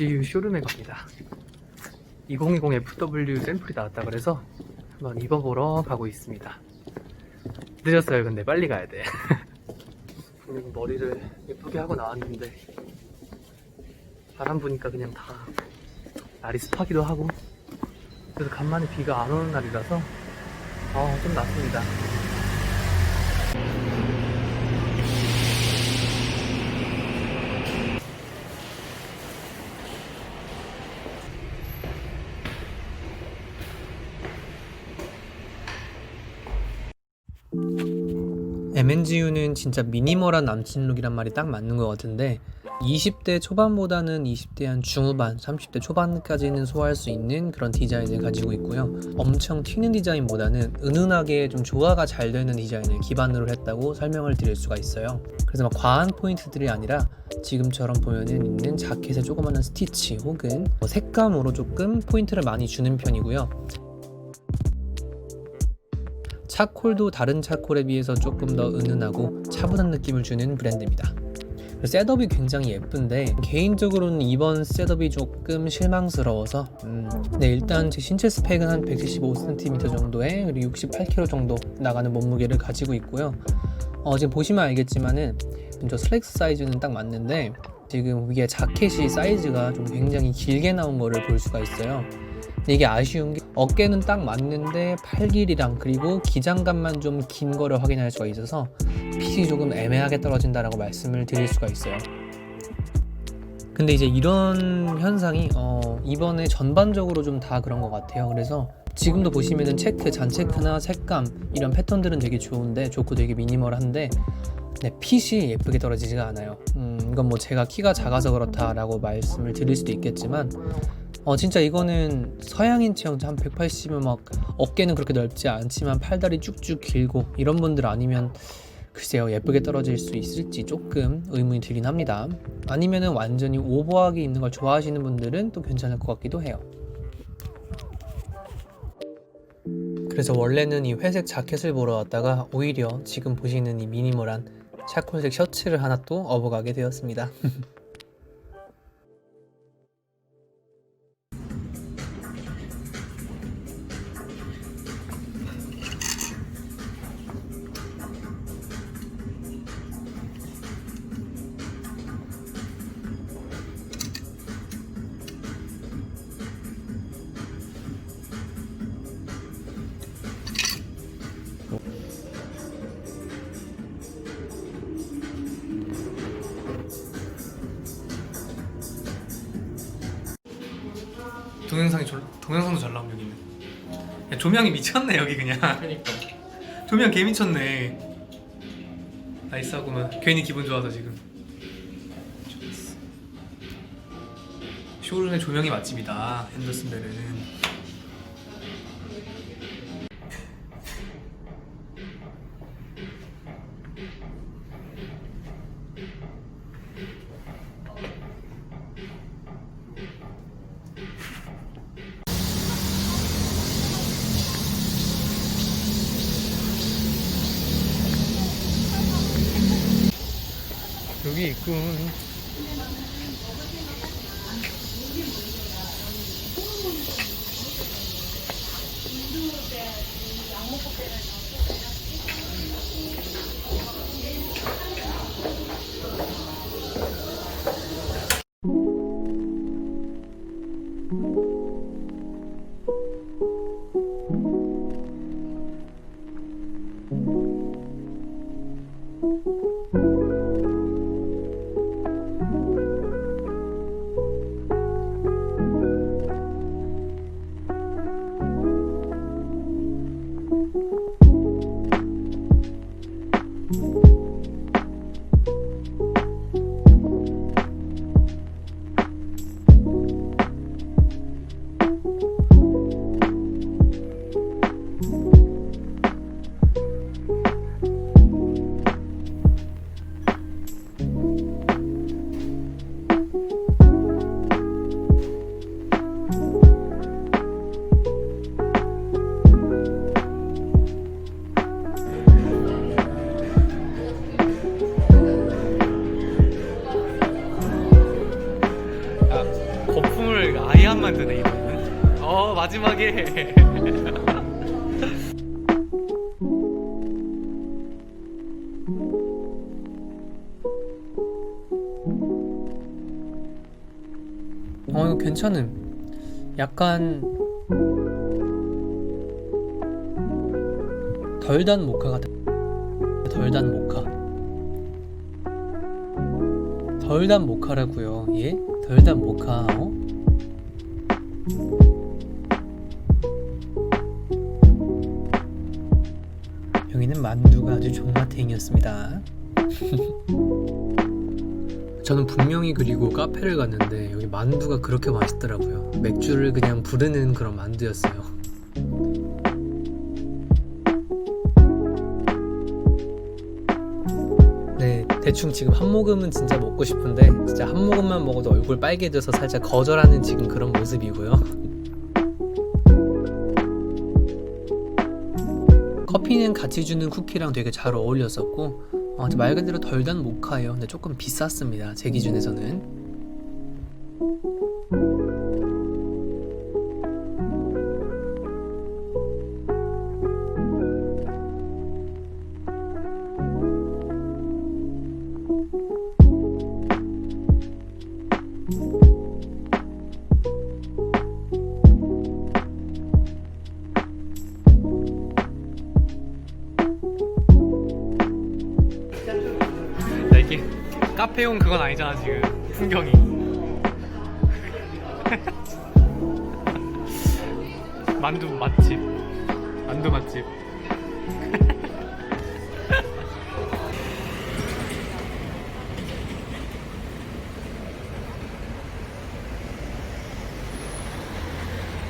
MGU 쇼룸에 갑니다. 2020 FW 샘플이 나왔다 그래서 한번 입어보러 가고 있습니다. 늦었어요, 근데 빨리 가야 돼. 머리를 예쁘게 하고 나왔는데 바람 부니까 그냥 다 날이 습하기도 하고 그래서 간만에 비가 안 오는 날이라서 어, 좀 낫습니다. MNGU는 진짜 미니멀한 남친 룩이란 말이 딱 맞는 것 같은데 20대 초반보다는 20대 한 중후반, 30대 초반까지는 소화할 수 있는 그런 디자인을 가지고 있고요. 엄청 튀는 디자인보다는 은은하게 좀 조화가 잘 되는 디자인을 기반으로 했다고 설명을 드릴 수가 있어요. 그래서 막 과한 포인트들이 아니라 지금처럼 보면은 있는 자켓에 조그마한 스티치 혹은 뭐 색감으로 조금 포인트를 많이 주는 편이고요. 차콜도 다른 차콜에 비해서 조금 더 은은하고 차분한 느낌을 주는 브랜드입니다. 셋업이 굉장히 예쁜데 개인적으로는 이번 셋업이 조금 실망스러워서 음, 네 일단 제 신체 스펙은 한 175cm 정도에 그리고 68kg 정도 나가는 몸무게를 가지고 있고요. 어, 지금 보시면 알겠지만은 저 슬랙스 사이즈는 딱 맞는데 지금 위에 자켓이 사이즈가 좀 굉장히 길게 나온 거를 볼 수가 있어요. 이게 아쉬운 게 어깨는 딱 맞는데 팔 길이랑 그리고 기장감만 좀 긴 거를 확인할 수가 있어서 핏이 조금 애매하게 떨어진다라고 말씀을 드릴 수가 있어요. 근데 이제 이런 현상이 어, 이번에 전반적으로 좀 다 그런 것 같아요. 그래서 지금도 보시면은 체크, 잔체크나 색감 이런 패턴들은 되게 좋은데 좋고 되게 미니멀한데 네, 핏이 예쁘게 떨어지지가 않아요. 음, 이건 뭐 제가 키가 작아서 그렇다라고 말씀을 드릴 수도 있겠지만 어 진짜 이거는 서양인 체형 한 180이면 막 어깨는 그렇게 넓지 않지만 팔다리 쭉쭉 길고 이런 분들 아니면 글쎄요 예쁘게 떨어질 수 있을지 조금 의문이 들긴 합니다. 아니면은 완전히 오버하게 입는 걸 좋아하시는 분들은 또 괜찮을 것 같기도 해요. 그래서 원래는 이 회색 자켓을 보러 왔다가 오히려 지금 보시는 이 미니멀한 차콜색 셔츠를 하나 또 업어가게 되었습니다 동영상이 졸, 동영상도 잘 나오면 여기는 야, 조명이 미쳤네 여기 그냥. 그러니까. 조명 개 미쳤네. 나이스하구만. 괜히 기분 좋아서 지금. 쇼룸의 조명이 맛집이다. 핸더슨벨은 집이 있군. 마지막에. 어 이거 괜찮음. 약간 덜 단 모카 같아. 덜 단 모카. 덜단 모카라고요. 예? 덜단 모카. 어? 여기는 만두가 아주 종마탱이었습니다. 저는 분명히 그리고 카페를 갔는데 여기 만두가 그렇게 맛있더라고요. 맥주를 그냥 부르는 그런 만두였어요. 대충 지금 한 모금은 진짜 먹고 싶은데 진짜 한 모금만 먹어도 얼굴 빨개져서 살짝 거절하는 지금 그런 모습이고요. 커피는 같이 주는 쿠키랑 되게 잘 어울렸었고 어, 말 그대로 덜 단 모카예요. 근데 조금 비쌌습니다. 제 기준에서는. 카페용 그건 아니잖아 지금 풍경이. 만두 맛집. 만두 맛집.